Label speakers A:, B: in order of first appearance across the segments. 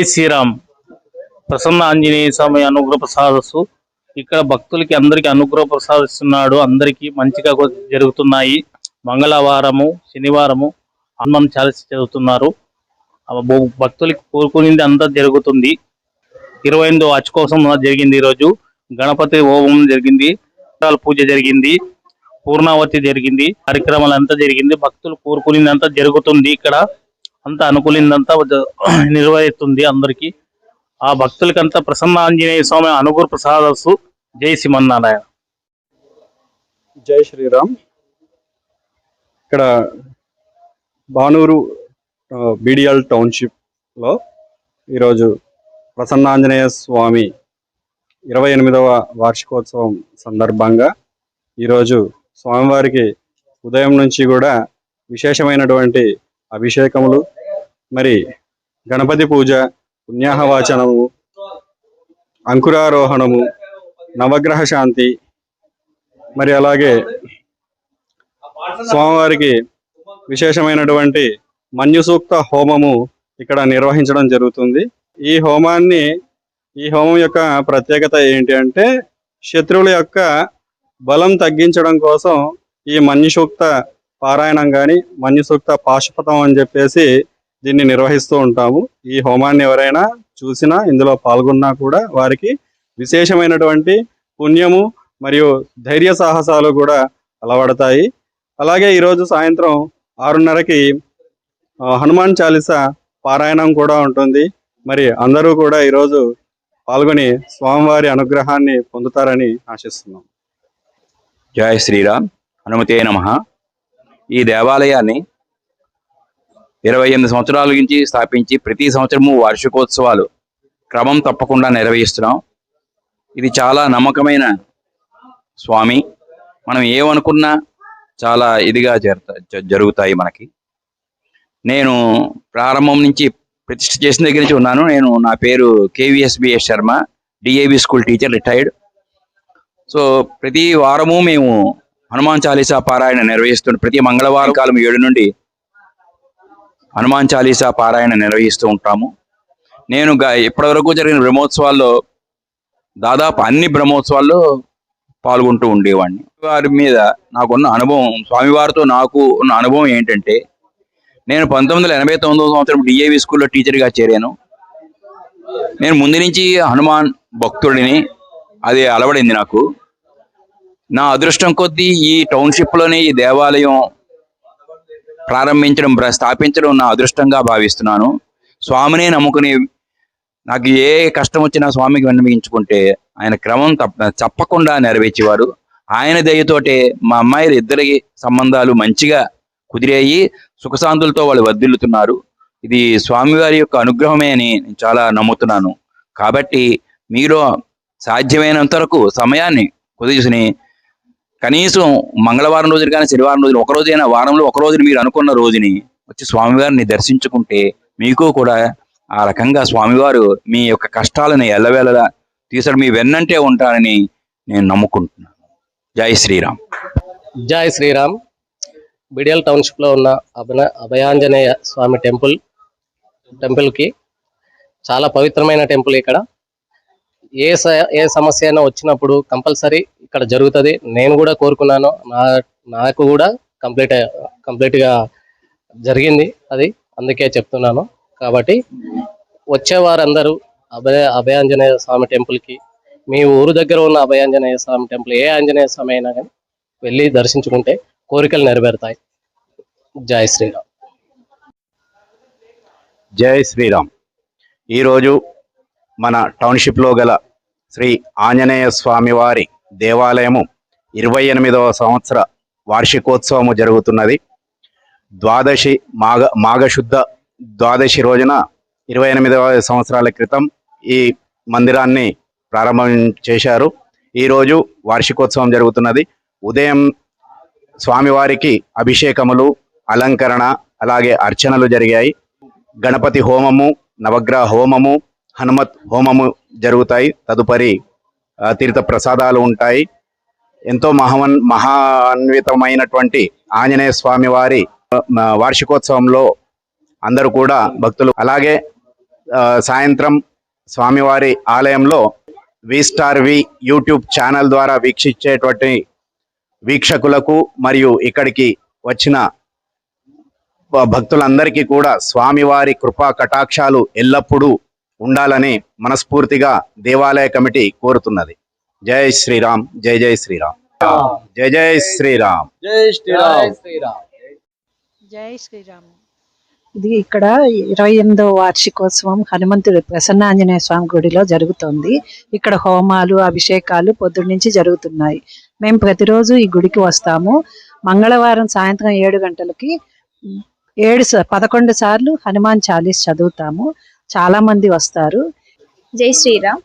A: జై శ్రీరామ్. ప్రసన్న ఆంజనేయ స్వామి అనుగ్రహ ప్రసాదస్సు ఇక్కడ భక్తులకి అందరికి అనుగ్రహ ప్రసాదిస్తున్నాడు అందరికి మంచిగా జరుగుతున్నాయి. మంగళవారము శనివారము హనుమాన్ చాలీస చదువుతున్నారు. భక్తులకి కోరుకునింది అంతా జరుగుతుంది. ఇరవై ఎనిమిదో వాచ్ కోసం జరిగింది ఈరోజు. గణపతి హోమం జరిగింది. పూజ జరిగింది. పూర్ణావతి జరిగింది. కార్యక్రమాలు అంతా జరిగింది. భక్తులు కోరుకునింది అంతా జరుగుతుంది ఇక్కడ. అంతా అనుకూలిందంతా నిర్వహిస్తుంది అందరికి. ఆ భక్తులకంతా ప్రసన్న ఆంజనేయ స్వామి అనుగురు ప్రసాదస్సు. జై శ్రీమన్నారాయణ.
B: జై శ్రీరామ్. ఇక్కడ బానూరు బీడిఎల్ టౌన్షిప్లో ఈరోజు ప్రసన్నాంజనేయ స్వామి ఇరవై ఎనిమిదవ వార్షికోత్సవం సందర్భంగా ఈరోజు స్వామివారికి ఉదయం నుంచి కూడా విశేషమైనటువంటి అభిషేకములు మరి గణపతి పూజ పుణ్యాహవాచనము అంకురారోహణము నవగ్రహ శాంతి మరి అలాగే స్వామివారికి విశేషమైనటువంటి మన్యుసూక్త హోమము ఇక్కడ నిర్వహించడం జరుగుతుంది. ఈ హోమాన్ని ఈ హోమం యొక్క ప్రత్యేకత ఏంటి అంటే శత్రువుల యొక్క బలం తగ్గించడం కోసం ఈ మన్యు సూక్త పారాయణం కానీ మన్యు సూక్త పాశుపతం అని చెప్పేసి దీన్ని నిర్వహిస్తూ ఉంటాము. ఈ హోమాన్ని ఎవరైనా చూసినా ఇందులో పాల్గొన్నా కూడా వారికి విశేషమైనటువంటి పుణ్యము మరియు ధైర్య సాహసాలు కూడా అలవడతాయి. అలాగే ఈరోజు సాయంత్రం ఆరున్నరకి హనుమాన్ చాలీస పారాయణం కూడా ఉంటుంది. మరి అందరూ కూడా ఈరోజు పాల్గొని స్వామివారి అనుగ్రహాన్ని పొందుతారని ఆశిస్తున్నాం.
C: జయ శ్రీరామ్. హనుమతే నమ. ఈ దేవాలయాన్ని ఇరవై ఎనిమిది సంవత్సరాల నుంచి స్థాపించి ప్రతి సంవత్సరము వార్షికోత్సవాలు క్రమం తప్పకుండా నిర్వహిస్తున్నాం. ఇది చాలా నమ్మకమైన స్వామి. మనం ఏమనుకున్నా చాలా ఇదిగా జరుగుతాయి మనకి. నేను ప్రారంభం నుంచి ప్రతిష్ఠ చేసిన దగ్గర నుంచి ఉన్నాను. నేను నా పేరు KVSBS Sharma DAB school teacher retired. So ప్రతి వారము మేము హనుమాన్ చాలీసా పారాయణ నిర్వహిస్తున్న ప్రతి మంగళవారం కాలం ఏడు నుండి హనుమాన్ చాలీసా పారాయణ నిర్వహిస్తూ ఉంటాము. నేను గ- ఇప్పటివరకు జరిగిన బ్రహ్మోత్సవాల్లో దాదాపు అన్ని బ్రహ్మోత్సవాల్లో పాల్గొంటూ ఉండేవాడిని. వారి మీద నాకున్న అనుభవం స్వామివారితో నాకు ఉన్న అనుభవం ఏంటంటే నేను పంతొమ్మిది వందల ఎనభై తొమ్మిదవ సంవత్సరం డిఏవి స్కూల్లో టీచర్గా చేరాను. నేను ముందు నుంచి హనుమాన్ భక్తుడిని అది అలవడింది నాకు. నా అదృష్టం కొద్దీ ఈ టౌన్షిప్లోనే ఈ దేవాలయం ప్రారంభించడం స్థాపించడం నా అదృష్టంగా భావిస్తున్నాను. స్వామినే నమ్ముకుని నాకు ఏ కష్టం వచ్చినా స్వామికి విన్నవించుకుంటే ఆయన క్రమం తప్ప తప్పకుండా నెరవేర్చేవారు. ఆయన దయతోటే మా అమ్మాయిలు ఇద్దరికి సంబంధాలు మంచిగా కుదిరేయి. సుఖశాంతులతో వాళ్ళు వర్ధిల్లుతున్నారు. ఇది స్వామివారి యొక్క అనుగ్రహమే అని నేను చాలా నమ్ముతున్నాను. కాబట్టి మీరు సాధ్యమైనంత వరకు సమయాన్ని కుదిర్చుని కనీసం మంగళవారం రోజున కానీ శనివారం రోజున ఒక రోజైనా వారంలో ఒక రోజున మీరు అనుకున్న రోజుని వచ్చి స్వామివారిని దర్శించుకుంటే మీకు కూడా ఆ రకంగా స్వామివారు మీ యొక్క కష్టాలను ఎల్లవేళలా తీసడం మీ వెన్నంటే ఉంటారని నేను నమ్ముకుంటున్నాను. జై శ్రీరామ్.
D: జై శ్రీరామ్. బిడియల్ టౌన్షిప్లో ఉన్న అభిన అభయాంజనేయ స్వామి టెంపుల్ టెంపుల్కి చాలా పవిత్రమైన టెంపుల్ ఇక్కడ. ఏ స ఏ సమస్య అయినా వచ్చినప్పుడు కంపల్సరీ ఇక్కడ జరుగుతుంది. నేను కూడా కోరుకున్నాను. నా నాకు కూడా కంప్లీట్ కంప్లీట్గా జరిగింది అది. అందుకే చెప్తున్నాను. కాబట్టి వచ్చేవారందరూ అభయ అభయాంజనేయ స్వామి టెంపుల్కి మీ ఊరు దగ్గర ఉన్న అభయాంజనేయ స్వామి టెంపుల్ ఏ ఆంజనేయ స్వామి అయినా కానీ వెళ్ళి దర్శించుకుంటే కోరికలు నెరవేరుతాయి. జై శ్రీరామ్.
E: జై శ్రీరామ్. ఈరోజు మన టౌన్షిప్లో గల శ్రీ ఆంజనేయ స్వామివారి దేవాలయము ఇరవై ఎనిమిదవ సంవత్సర వార్షికోత్సవము జరుగుతున్నది. ద్వాదశి మాఘ మాఘశుద్ధ ద్వాదశి రోజున ఇరవై ఎనిమిదవ సంవత్సరాల క్రితం ఈ మందిరాన్ని ప్రారంభం చేశారు. ఈరోజు వార్షికోత్సవం జరుగుతున్నది. ఉదయం స్వామివారికి అభిషేకములు అలంకరణ అలాగే అర్చనలు జరిగాయి. గణపతి హోమము నవగ్రహ హోమము హనుమత్ హోమము జరుగుతాయి. తదుపరి తీర్థ ప్రసాదాలు ఉంటాయి. ఎంతో మహవన్ మహాన్వితమైనటువంటి ఆంజనేయ స్వామి వారి వార్షికోత్సవంలో అందరూ కూడా భక్తులు. అలాగే సాయంత్రం స్వామివారి ఆలయంలో V star V YouTube channel ద్వారా వీక్షించేటువంటి వీక్షకులకు మరియు ఇక్కడికి వచ్చిన భక్తులందరికీ కూడా స్వామివారి కృపా కటాక్షాలు ఎల్లప్పుడూ ఉండాలని మనస్ఫూర్తిగా దేవాలయ కమిటీ కోరుతున్నది. జై శ్రీరామ్ జై జై శ్రీరామ్. జై జై శ్రీరామ్.
B: జై శ్రీరామ్.
F: జై శ్రీరామ్. ఇది ఇక్కడ ఇరవై ఎనిమిదవ వార్షికోత్సవం హనుమంతుడి ప్రసన్న ఆంజనేయ స్వామి గుడిలో జరుగుతోంది. ఇక్కడ హోమాలు అభిషేకాలు పొద్దున్న నుంచి జరుగుతున్నాయి. మేము ప్రతిరోజు ఈ గుడికి వస్తాము. మంగళవారం సాయంత్రం ఏడు గంటలకి ఏడు పదకొండు సార్లు హనుమాన్ చాలీస్ చదువుతాము. చాలా మంది వస్తారు.
G: జై శ్రీరామ్.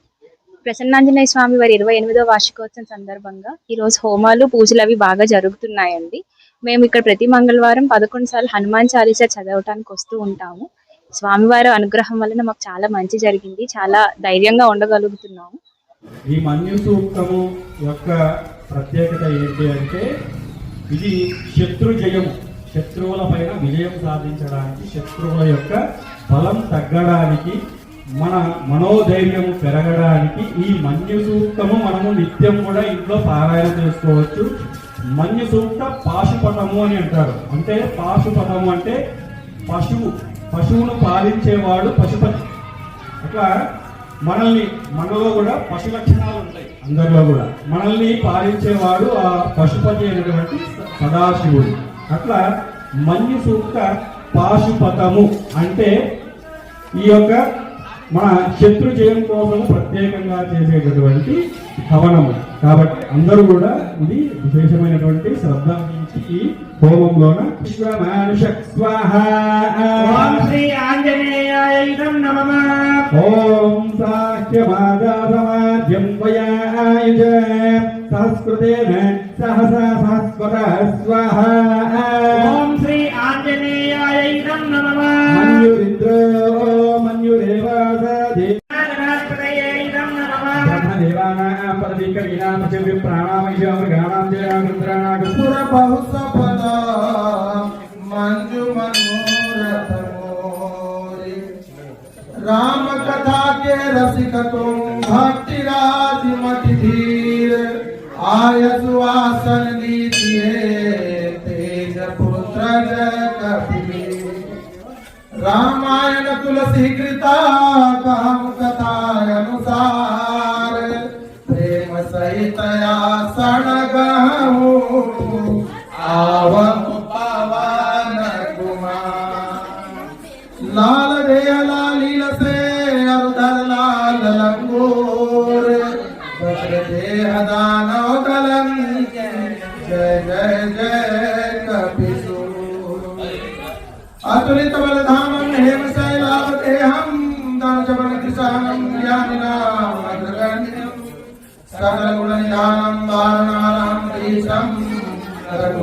G: ప్రసన్నాంజనేయ స్వామి వారి ఇరవై ఎనిమిదో వార్షికోత్సవం సందర్భంగా ఈరోజు హోమాలు పూజలు అవి బాగా జరుగుతున్నాయండి. మేము ఇక్కడ ప్రతి మంగళవారం పదకొండు సార్లు హనుమాన్ చాలీసా చదవటానికి వస్తూ ఉంటాము. స్వామివారి అనుగ్రహం వలన మాకు చాలా మంచి జరిగింది. చాలా ధైర్యంగా ఉండగలుగుతున్నాము.
H: ఈ మన్యు సూక్తము యొక్క ప్రత్యేకత ఏంటి అంటే ఇది శత్రు జయము. శత్రువుల పైన విజయం సాధించడానికి శత్రువుల యొక్క బలం తగ్గడానికి మన మనోధైర్యం పెరగడానికి ఈ మన్యు సూక్తము మనము నిత్యం కూడా ఇంట్లో పారాయణ చేసుకోవచ్చు. మన్యు సూక్త పాశుపటము అని అంటారు. అంటే పాశుపటము అంటే పశువు పశువును పాలించేవాడు పశుపతి అట్లా మనల్ని మనలో కూడా పశు లక్షణాలు ఉంటాయి అందరిలో కూడా. మనల్ని పాలించేవాడు ఆ పశుపతి అయినటువంటి సదాశివుడు. అట్లా మన్యు సూక్త పాశుపతము అంటే ఈ యొక్క మన శత్రు జయం కోసం ప్రత్యేకంగా చేసేటటువంటి హవనము. కాబట్టి అందరూ కూడా ఇది విశేషమైనటువంటి శ్రద్ధ ఈ హోమంలోన ఓం సాఖ్యమాదాసమాద్యం వయాయుజ సంస్కృతేన సహసా సహస్వత స్వాహ.
I: आय सुवासन लीजिए तेज पुत्र रामायण तुलसी कृता काम कथा अनुसार प्रेम सहित आसन आव आवम पवन कुमार लाल रे लालील से अर्धर लाल लंगोर देह दाना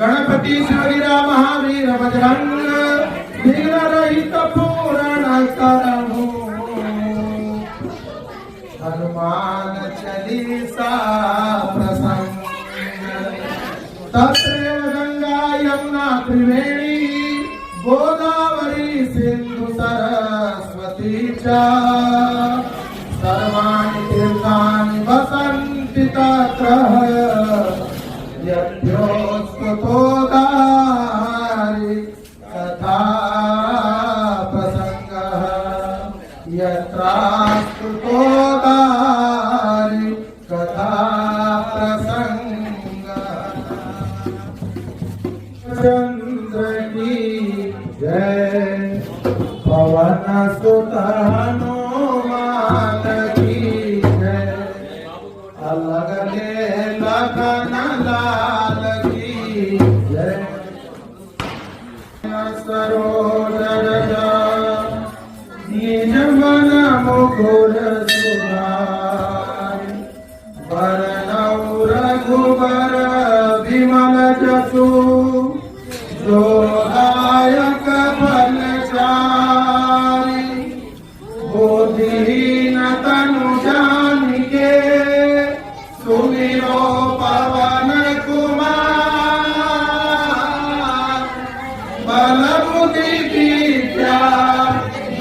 I: गणपति शरीरा महावीर बजरंग वीर रहित पूरण करहु हनुमान चालीसा प्रसंग तत्रैव गंगा यमुना त्रिवेणी, गोदावरी सिंधु सरस्वती च। सर्वाणि तीर्थानि वसन्ति तत्र। Japão. प्रणव रघुबर विमल जसु दोहायक बलचारी बुद्धिहीन तनु के सुनिरो पवन कुमार। बल बुद्धि विद्या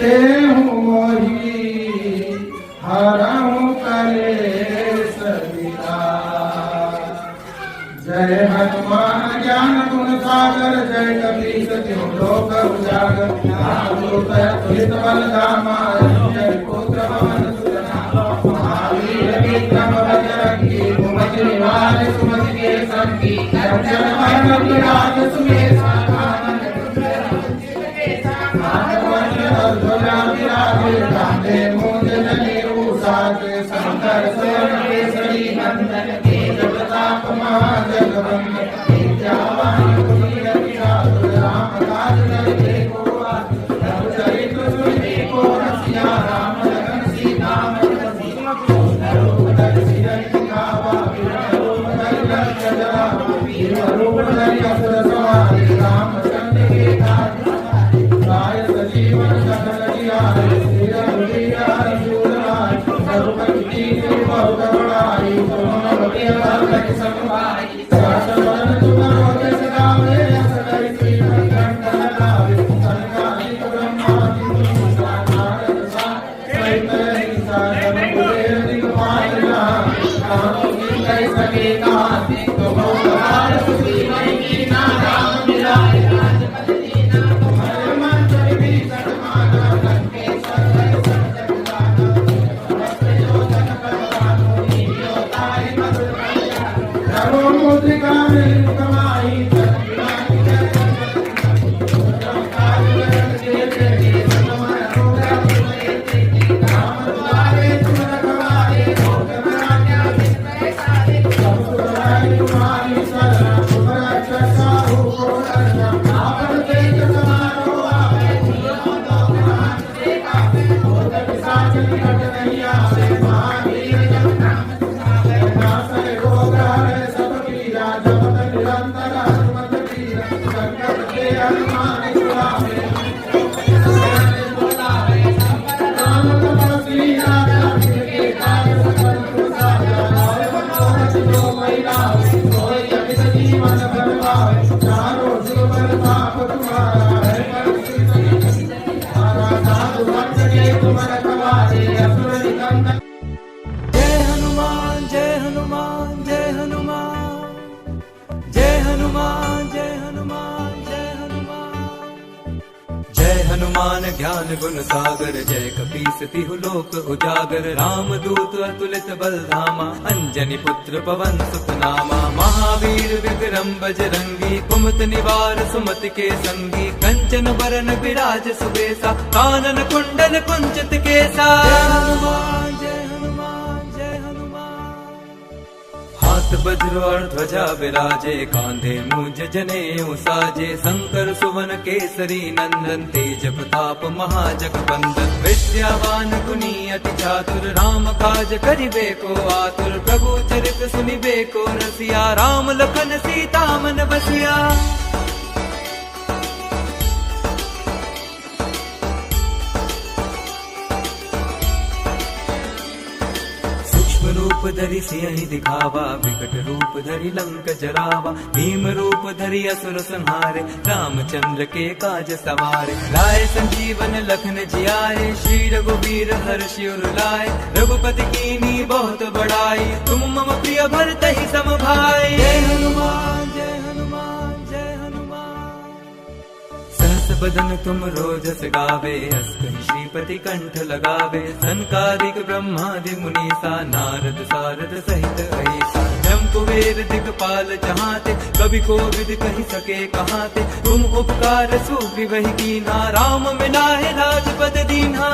I: देहु मोही सागर, जय कपीस तिहु लोक उजागर। नामरूप तुलित बल धामा जय पुत्र पवन सुत नामा। महावीर विक्रम बजरंगी कुमति निवार सुमति के संगी कंचन वरण विराज सुमेधा कानन ध्वजा विराजे कांधे प्रताप महाजगवंदन भक्त के
J: हनुमान ज्ञान गुण सागर, जय कपीस तिहु लोक उजागर। राम दूत अतुलित बल धामा अंजनी पुत्र पवन सुतनामा। महावीर विक्रम बजरंगी कुमत निवार सुमत के संगी। कंचन बरन विराज सुबेसा, कानन कुंडन कुंचित केसा। ध्वजा विराजे कांधे मुझ जने साजे शंकर सुवन केसरी नंदन तेज प्रताप महाजगबंदन। विद्यावान गुनी अति चातुर राम काज करिबे को आतुर प्रभु चरित सुनिबे को रसिया राम लखन सीता मन बसिया रूप धरि सिंह दिखावा, विकट रूप धरि लंक जरावा, भीम रूप धरि असुर संहारे, रामचंद्र के काज सवारे। लाए संजीवन लखन जियाए, श्री रघुवीर हर शिवर लाए। रघुपति की नी बहुत बड़ाई, तुम मम प्रिय भरत ही सम भाई हनुमान। सहस बदन तुम रोजस गावे हस श्रीपति कंठ लगावे। सनकादिक ब्रह्मादि मुनीसा, नारद सारद सहित ऐसा जम कुबेर दिगपाल जहाते कवि को विद कही सके कहाते। तुम उपकार सुग्रीवहि कीना, राम में मिलाए राजपद दीन्हा।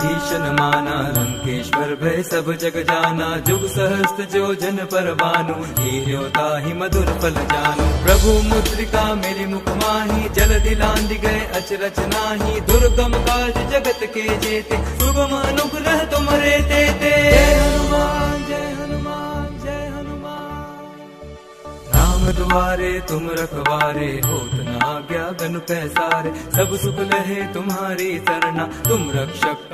J: तुमरो माना लंकेश्वर भय सब जग जाना, जुग सहस्त्र जो जन पर भानु हीरोता ही मधुर फल जानु। प्रभु मुद्रिका मेरी मुख माही, जल दिलांद गए अचरच नाही। दुर्गम काज जगत के जेते, सुगम अनुग्रह तुमरे तेते जय हनुमान जय हनुमान राम द्वारे तुम रखवारे, होत आज्ञा गन पैसारे। सब सुख लहे तुम्हारी सरना, तुम रक्षक